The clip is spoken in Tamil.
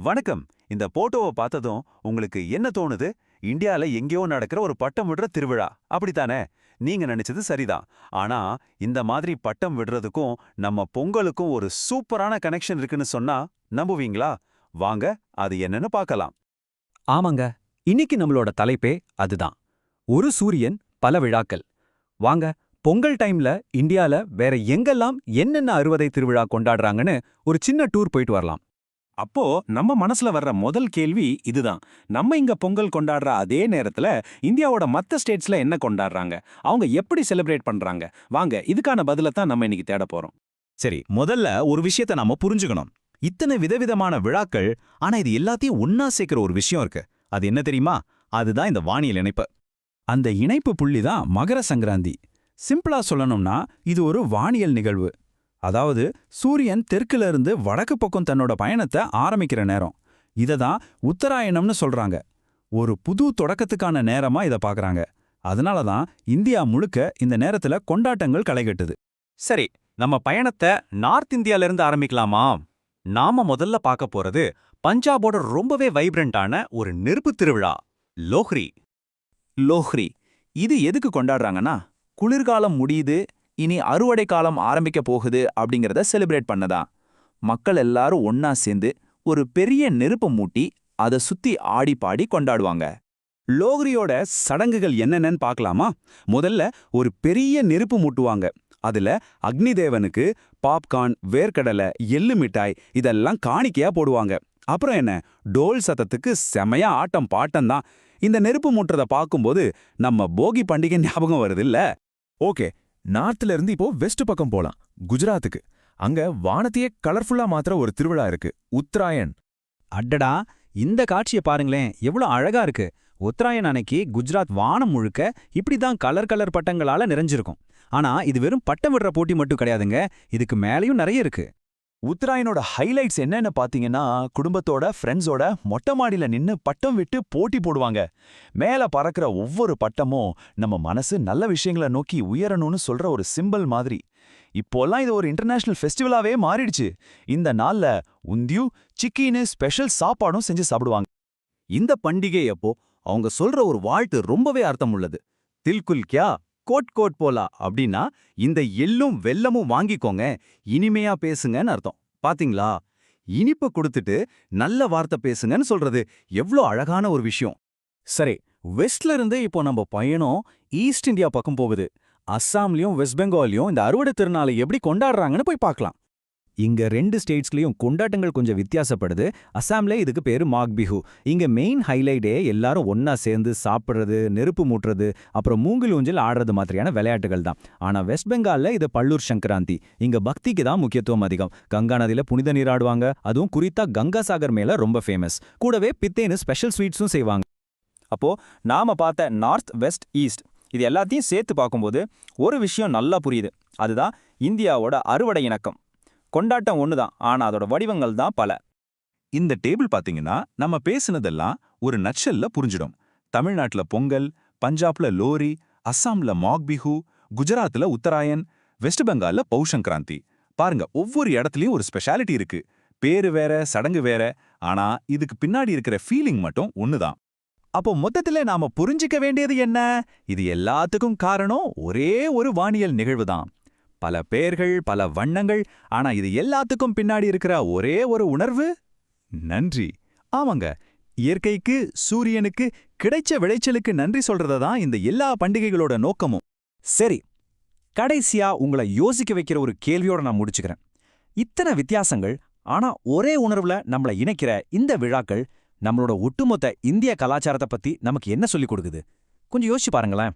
வணக்கம். இந்த போட்டோவை பார்த்ததும் உங்களுக்கு என்ன தோணுது? இந்தியால எங்கேயோ நடக்கிற ஒரு பட்டம் விடுற திருவிழா. அப்படித்தானே? நீங்க நினைச்சது சரிதான். ஆனா இந்த மாதிரி பட்டம் விடுறதுக்கும் நம்ம பொங்கலுக்கும் ஒரு சூப்பரான கனெக்ஷன் இருக்குன்னு சொன்னா நம்புவீங்களா? வாங்க அது என்னன்னு பார்க்கலாம். ஆமாங்க. இன்னைக்கு நம்மளோட தலைப்பே அதுதான். ஒரு சூரியன் பல விழாக்கள். வாங்க பொங்கல் டைம்ல இந்தியால வேற எங்கெல்லாம் என்னென்ன அறுவதை திருவிழா கொண்டாடுறாங்கன்னு ஒரு சின்ன டூர் போயிட்டு வரலாம். அப்போ நம்ம மனசுல வர்ற முதல் கேள்வி இதுதான். நம்ம இங்க பொங்கல் கொண்டாடுற அதே நேரத்துல இந்தியாவோட மத்த ஸ்டேட்ஸ்ல என்ன கொண்டாடுறாங்க? அவங்க எப்படி செலிப்ரேட் பண்றாங்க? வாங்க இதுக்கான பதில தான் நம்ம இன்னைக்கு தேட போறோம். சரி முதல்ல ஒரு விஷயத்த நாம புரிஞ்சுக்கணும். இத்தனை விதவிதமான விழாக்கள் ஆனா இது எல்லாத்தையும் ஒன்னா சேர்க்கிற ஒரு விஷயம் இருக்கு. அது என்ன தெரியுமா? அதுதான் இந்த வானியல் இணைப்பு. அந்த இணைப்பு புள்ளி தான் மகர சங்கராந்தி. சிம்பிளா சொல்லணும்னா இது ஒரு வானியல் நிகழ்வு. அதாவது சூரியன் தெற்குல இருந்து வடக்கு பக்கம் தன்னோட பயணத்தை ஆரம்பிக்கிற நேரம். இதை தான் உத்தராயணம்னு சொல்றாங்க. ஒரு புது தொடக்கத்துக்கான நேரமா இதை பாக்குறாங்க அதனால தான் இந்தியா முழுக்க இந்த நேரத்துல கொண்டாட்டங்கள் களைகட்டுது சரி நம்ம பயணத்தை நார்த் இந்தியால இருந்து ஆரம்பிக்கலாமா? நாம முதல்ல பார்க்க போறது பஞ்சாபோட ரொம்பவே வைப்ரண்டான ஒரு நெருப்பு திருவிழா லோஹ்ரி. லோஹ்ரி இது எதுக்கு கொண்டாடுறாங்கன்னா குளிர்காலம் முடியுது இனி அறுவடை காலம் ஆரம்பிக்க போகுது அப்படிங்கறத செலிப்ரேட் பண்ணதான். மக்கள் எல்லாரும் ஒன்னா சேர்ந்து ஒரு பெரிய நெருப்பு மூட்டி அதை சுத்தி ஆடி பாடி கொண்டாடுவாங்க. லோகரியோட சடங்குகள் என்னென்னு பார்க்கலாமா? முதல்ல ஒரு பெரிய நெருப்பு மூட்டுவாங்க. அதுல அக்னிதேவனுக்கு பாப்கார்ன் வேர்க்கடலை எள்ளு மிட்டாய் இதெல்லாம் காணிக்கையா போடுவாங்க. அப்புறம் என்ன? டோல் சத்தத்துக்கு செமையா ஆட்டம் பாட்டம் தான். இந்த நெருப்பு மூட்டுறத பார்க்கும்போது நம்ம போகி பண்டிகை ஞாபகம் வருது இல்ல? ஓகே நார்த்ல இருந்து இப்போ வெஸ்ட் பக்கம் போலாம் குஜராத்துக்கு. அங்க வானத்தையே கலர்ஃபுல்லா மாத்திர ஒரு திருவிழா இருக்கு உத்தராயன். அடடா இந்த காட்சியை பாருங்களேன் எவ்வளோ அழகா இருக்கு. உத்தராயன் அன்னைக்கு குஜராத் வானம் முழுக்க இப்படி தான் கலர் கலர் பட்டங்களால நிறைஞ்சிருக்கும். ஆனா இது வெறும் பட்டம் விடுற போட்டி மட்டும் கிடையாதுங்க இதுக்கு மேலேயும் நிறைய இருக்கு. உத்தராயனோட ஹைலைட்ஸ் என்னன்னு பாத்தீங்கன்னா குடும்பத்தோட ஃப்ரெண்ட்ஸோட மொட்டை மாடியில நின்னு பட்டம் விட்டு போட்டி போடுவாங்க. மேல பறக்கிற ஒவ்வொரு பட்டமும் நம்ம மனசு நல்ல விஷயங்களை நோக்கி உயரணும்னு சொல்ற ஒரு சிம்பல் மாதிரி. இப்போல்லாம் இது ஒரு இன்டர்நேஷனல் ஃபெஸ்டிவலாவே மாறிடுச்சு. இந்த நாள்ல உந்தியு சிக்கின்னு ஸ்பெஷல் சாப்பாடும் செஞ்சு சாப்பிடுவாங்க. இந்த பண்டிகை அப்போ அவங்க சொல்ற ஒரு வாழ்த்து ரொம்பவே அர்த்தம் உள்ளது தில்குல் கியா கோட் கோட் போலா அப்படின்னா இந்த எள்ளும் வெல்லமும் வாங்கிக்கோங்க இனிமையா பேசுங்கன்னு அர்த்தம். பாத்தீங்களா? இனிப்ப கொடுத்துட்டு நல்ல வார்த்தை பேசுங்கன்னு சொல்றது எவ்ளோ அழகான ஒரு விஷயம். சரி வெஸ்ட்ல இருந்து இப்போ நம்ம பயணம் ஈஸ்ட் இந்தியா பக்கம் போகுது. அஸ்ஸாம்லயும் வெஸ்ட் பெங்கால்லையும் இந்த அறுவடை திருநாளை எப்படி கொண்டாடுறாங்கன்னு போய் பார்க்கலாம். இங்க ரெண்டு ஸ்டேட்ஸ்லயும் கொண்டாட்டங்கள் கொஞ்சம் வித்தியாசப்படுது. அசாம்ல இதுக்கு பேரு மாக் பிஹு. இங்க மெயின் ஹைலைட்டே எல்லாரும் ஒன்னா சேர்ந்து சாப்பிடுறது நெருப்பு மூட்டுறது அப்புறம் மூங்கில் ஊஞ்சல் ஆடுறது மாதிரியான விளையாட்டுகள் தான். ஆனா வெஸ்ட் பெங்கால்ல இது பள்ளூர் சங்கராந்தி. இங்க பக்திக்கு தான் முக்கியத்துவம் அதிகம். கங்கா நதியில புனித நீராடுவாங்க அதுவும் குறித்தா கங்கா சாகர் மேல ரொம்ப ஃபேமஸ் கூடவே பித்தேன்னு ஸ்பெஷல் ஸ்வீட்ஸும் செய்வாங்க. அப்போ நாம பார்த்த நார்த் வெஸ்ட் ஈஸ்ட் இது எல்லாத்தையும் சேர்த்து பார்க்கும்போது ஒரு விஷயம் நல்லா புரியுது. அதுதான் இந்தியாவோட அறுவடை இணக்கம். கொண்டாட்டம் ஒண்ணுதான் ஆனா அதோட வடிவங்கள் தான் பல. இந்த டேபிள் பாத்தீங்கன்னா நம்ம பேசுனதெல்லாம் ஒரு நச்சல்ல புரிஞ்சிடும். தமிழ்நாட்டுல பொங்கல் பஞ்சாப்ல லோரி அஸ்ஸாம்ல மாக்பிஹு குஜராத்தில் குஜராத்ல உத்தராயன் வெஸ்ட் பெங்கால்ல பௌஷங்கராந்தி. பாருங்க ஒவ்வொரு இடத்துலயும் ஒரு ஸ்பெஷாலிட்டி இருக்கு. பேரு வேற சடங்கு வேற ஆனா இதுக்கு பின்னாடி இருக்கிற ஃபீலிங் மட்டும் ஒண்ணுதான். அப்போ மொத்தத்துல நாம புரிஞ்சிக்க வேண்டியது என்ன? இது எல்லாத்துக்கும் காரணம் ஒரே ஒரு வானியல் நிகழ்வு தான் பல பெயர்கள் பல வண்ணங்கள் ஆனா இது எல்லாத்துக்கும் பின்னாடி இருக்கிற ஒரே ஒரு உணர்வு? நன்றி. ஆமாங்க. இயற்கைக்கு சூரியனுக்கு கிடைச்ச விளைச்சலுக்கு நன்றி சொல்றத தான் இந்த எல்லா பண்டிகைகளோட நோக்கமும். சரி கடைசியா உங்களை யோசிக்க வைக்கிற ஒரு கேள்வியோட நான் முடிச்சுக்கிறேன். இத்தனை வித்தியாசங்கள் ஆனா ஒரே உணர்வுல நம்மள இணைக்கிற இந்த விழாக்கள் நம்மளோட ஒட்டுமொத்த இந்திய கலாச்சாரத்தை பத்தி நமக்கு என்ன சொல்லிக் கொடுக்குது? கொஞ்சம் யோசிச்சு பாருங்களேன்.